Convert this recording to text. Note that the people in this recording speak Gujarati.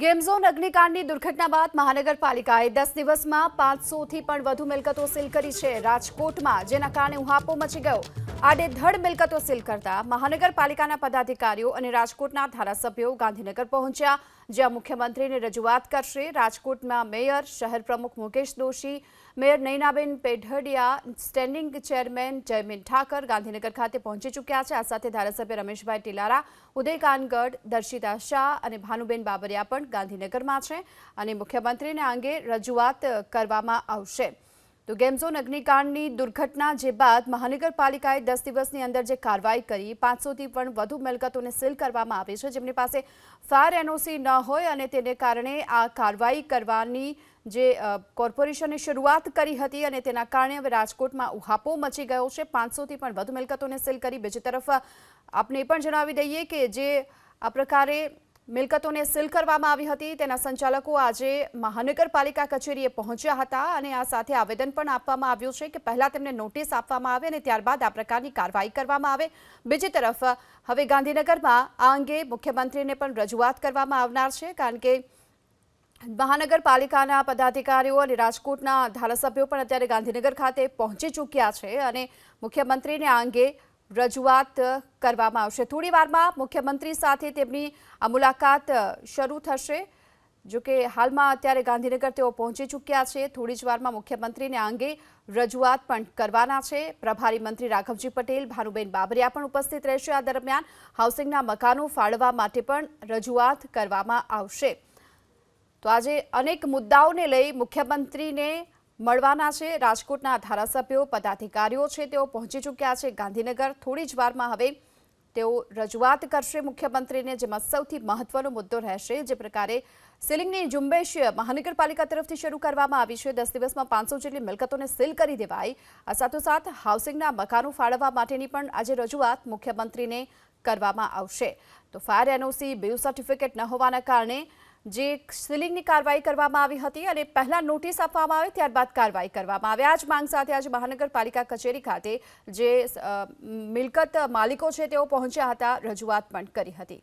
ગેમ ઝોન અગ્નિકાંડની દુર્ઘટના બાદ મહાનગરપાલિકાએ દસ દિવસમાં પાંચસોથી પણ વધુ મિલકતો સીલ કરી છે રાજકોટમાં, જેના કારણે ઉહાપો મચી ગયો. આડેધડ મિલકતો સીલ કરતા મહાનગરપાલિકાના પદાધિકારીઓ અને રાજકોટના ધારાસભ્યો ગાંધીનગર પહોંચ્યા. જ્યાં મુખ્યમંત્રીને રજૂઆત કરશે રાજકોટમાં મેયર, શહેર પ્રમુખ Mukesh Doshi, mayor Nainaben Pedhadiya standing chairman Jaymin Thakar Gandhinagar ખાતે પહોંચી ચૂક્યા છે. આ સાથે ધારાસભ્ય રમેશભાઈ ટીલારા ઉદય કાનગઢ દર્શિતા શાહ અને ભાનુબેન બાબરિયા પણ ગાંધીનગરમાં છે અને મુખ્યમંત્રીને આ અંગે રજૂઆત કરવામાં આવશે. તો ગેમઝોન અગ્નિકાંડની દુર્ઘટના જે બાદ મહાનગરપાલિકાએ દસ દિવસની અંદર જે કાર્યવાહી કરી, પાંચસોથી પણ વધુ મિલકતોને સીલ કરવામાં આવી છે. જેમની પાસે ફાયર એનઓસી ન હોય અને તેને કારણે આ કાર્યવાહી કરવાની જે કોર્પોરેશને શરૂઆત કરી હતી અને તેના કારણે હવે રાજકોટમાં ઉહાપો મચી ગયો છે. પાંચસોથી પણ વધુ મિલકતોને સીલ કરી. બીજી તરફ આપને પણ જણાવી દઈએ કે જે, આ પ્રકારે મિલકતોને સીલ કરવામાં આવી હતી. તેના સંચાલકો આજે મહાનગરપાલિકા કચેરીએ પહોંચ્યા હતા અને આ સાથે આવેદન પણ આપવામાં આવ્યું છે કે પહેલા તેમને નોટિસ આપવામાં આવે અને ત્યારબાદ આ પ્રકારની કાર્યવાહી કરવામાં આવે. બીજી તરફ, હવે ગાંધીનગરમાં આ અંગે મુખ્યમંત્રીને પણ રજૂઆત કરવામાં આવનાર છે કારણ કે મહાનગરપાલિકાના પદાધિકારીઓ અને રાજકોટના ધારાસભ્યો પણ અત્યારે ગાંધીનગર ખાતે પહોંચી ચૂક્યા છે અને મુખ્યમંત્રીને આ અંગે રજૂઆત કરવામાં આવશે. થોડી વારમાં મુખ્યમંત્રી સાથે તેમની આ મુલાકાત શરૂ થશે. જો કે હાલમાં અત્યારે ગાંધીનગર તેઓ પહોંચી ચૂક્યા છે. થોડી જ વારમાં મુખ્યમંત્રીને અંગે રજૂઆત પણ કરવાના છે. પ્રભારી મંત્રી રાઘવજી પટેલ, ભાનુબેન બાબરિયા પણ ઉપસ્થિત રહેશે. આ દરમિયાન હાઉસિંગના મકાનો ફાળવા માટે પણ રજૂઆત કરવામાં આવશે. તો આજે અનેક મુદ્દાઓને લઈ મુખ્યમંત્રીને મળવાના છે. રાજકોટના ધારાસભ્યો, પદાધિકારીઓ છે, તેઓ પહોંચી ચૂક્યા છે. ગાંધીનગર થોડી જ વારમાં હવે તેઓ રજૂઆત કરશે મુખ્યમંત્રીને, જેમાં સૌથી મહત્વનો મુદ્દો રહેશે, જે પ્રકારે સીલિંગની ઝુંબેશ મહાનગરપાલિકા તરફથી શરૂ કરવામાં આવી છે. દસ દિવસમાં પાંચસો જેટલી મિલકતોને સીલ કરી દેવાય આ સાથોસાથ હાઉસિંગના મકાનો ફાળવવા માટેની પણ આજે રજૂઆત મુખ્યમંત્રીને કરવામાં આવશે. તો ફાયર એનઓસી, બિલ સર્ટિફિકેટ ન હોવાના કારણે જે સીલિંગની કાર્યવાહી કરવામાં આવી હતી અને પહેલા નોટિસ આપવામાં આવે ત્યારબાદ કાર્યવાહી કરવામાં આવે. આ માંગ સાથે આજે મહાનગરપાલિકા કચેરી ખાતે જે મિલકત માલિકો છે તેઓ પહોંચ્યા હતા, રજૂઆત પણ કરી હતી.